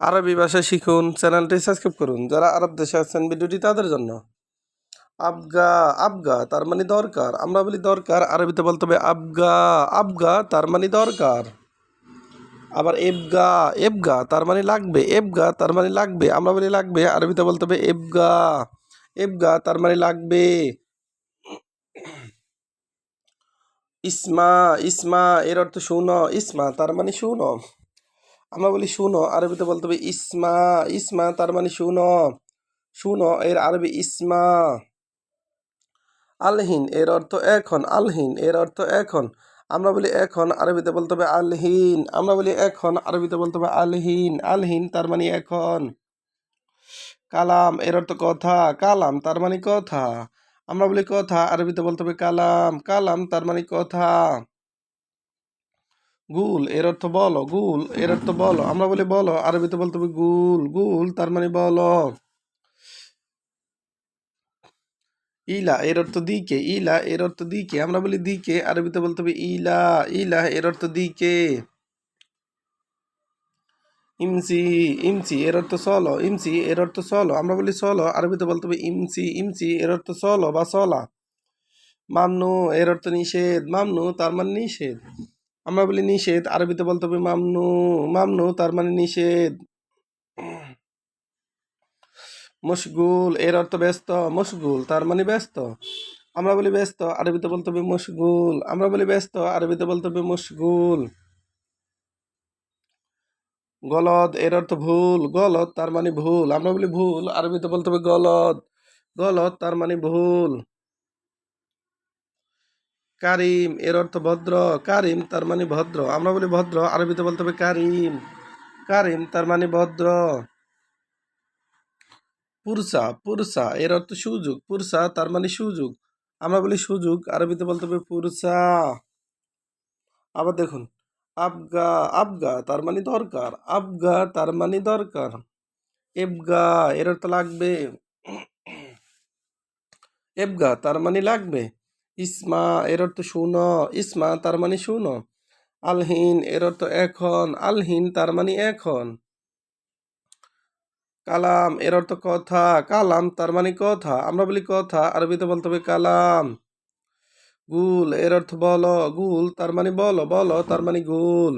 আরবি ভাষা শিখুন, চ্যানেলটি সাবস্ক্রাইব করুন। যারা আরব দেশে আছেন, ভিডিওটি তাদের জন্য। আবগা আবগা তার মানে দরকার। আমরা বলি দরকার, আরবিতে বলতে হবে আবগা আবগা তার মানে দরকার। আবার এবগা এবগা তার মানে লাগবে, এবগা তার মানে লাগবে। আমরা বলি লাগবে, আরবিতে বলতে হবে এবগা এবগা তার মানে লাগবে। ইসমা ইসমা এর অর্থ শুনো ইসমা তার মানে শুনো আমরা বলি শুনো, আরবিতে বলতে হবে ইসমা ইসমা তার মানে শুনো শুনো এর আরবি ইসমা। আলহিন এর অর্থ এখন, আলহিন এর অর্থ এখন। আমরা বলি এখন, আরবিতে বলতে হবে আলহিন, আমরা বলি এখন, আরবিতে বলতে হবে আলহিন আলহিন তার মানে এখন। কালাম এর অর্থ কথা, কালাম তার মানে কথা। আমরা বলি কথা, আরবিতে বলতে হবে কালাম কালাম তার মানে কথা। গুল, এর অর্থ বলো, গুল, এর অর্থ বলো। আমরা বলি বলো, আরবিতে বলতে হবে গুল গুল, তার মানে বলো। ইলা, এর অর্থ দিকে, ইলা, এর অর্থ দিকে। আমরা বলি দিকে, আরবিতে বলতে হবে ইলা ইলা, এর অর্থ দিকে। ইমসি ইমসি, এর অর্থ চলো ইমসি, এর অর্থ চলো আমরা বলি চলো আরবিতে বলতে হবে ইমসি ইমসি, এর অর্থ চলো বা সলা। মামনু, এর অর্থ নিষেধ। মামনু, তার মানে নিষেধ। আমরা বলি নিষেধ, আরবিতে বলতে হবে মামনু মামনু তার মানে নিষেধ। মশগুল, এর অর্থ ব্যস্ত, মশগুল তার মানে ব্যস্ত। আমরা বলি ব্যস্ত, আরবিতে বলতে হবে মশগুল। আমরা বলি ব্যস্ত, আরবিতে বলতে হবে মশগুল। গলদ, এর অর্থ ভুল। গলত তার মানে ভুল। আমরা বলি ভুল, আরবিতে বলতে হবে গলদ। গলত তার মানে ভুল। কারিম, এর অর্থ ভদ্র। কারিম তার মানে ভদ্র। আমরা বলি ভদ্র, আরবিতে বলতে হবে কারিম। কারিম তার মানে ভদ্র। পুরসা পুরসা, এর অর্থ সুযোগ। পুরসা তার মানে সুযোগ। আমরা বলি সুযোগ, আরবিতে বলতে হবে পুরসা। আবার দেখুন, আবগা আবগা তার মানে দরকার। আবগা তার মানে দরকার। এবগা, এর অর্থ লাগবে। এবগা তার মানে লাগবে। ইসমা এর অর্থ শুনো। ইসমা, তার মানে শুনো। আলহিন এর অর্থ এখন। আলহিন, তার মানে এখন। কালাম এর অর্থ কথা। কালাম, তার মানে কথা। আমরা বলি কথা, আরবিতে বলতে হবে কালাম। গুল এর অর্থ বলো। গুল, তার মানে বলো। বলো, তার মানে গুল।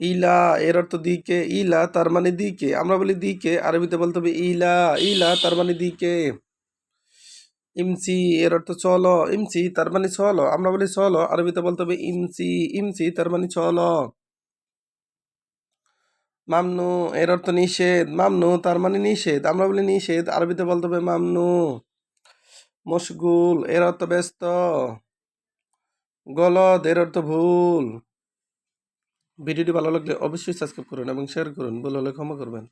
ইলা এর অর্থ দিকে। ইলা, তার মানে দিকে। আমরা বলি দিকে, আরবিতে বলতে হবে ইলা। ইলা, তার মানে দিকে। ইমসি এর অর্থ চলো, ইমসি তার মানে চলো, আমরা বলি চলো, আরবিতে বলতে হবে ইমসি ইমসি তার মানে চলো। মামনু এর অর্থ নিষেধ, মামনু তার মানে নিষেধ, আমরা বলি নিষেধ, আরবিতে বলতে হবে মামনু। মশগুল এর অর্থ ব্যস্ত। গলদ এর অর্থ ভুল। ভিডিওটি ভালো লাগলে অবশ্যই সাবস্ক্রাইব করুন এবং শেয়ার করুন ভুল হলে ক্ষমা করবেন।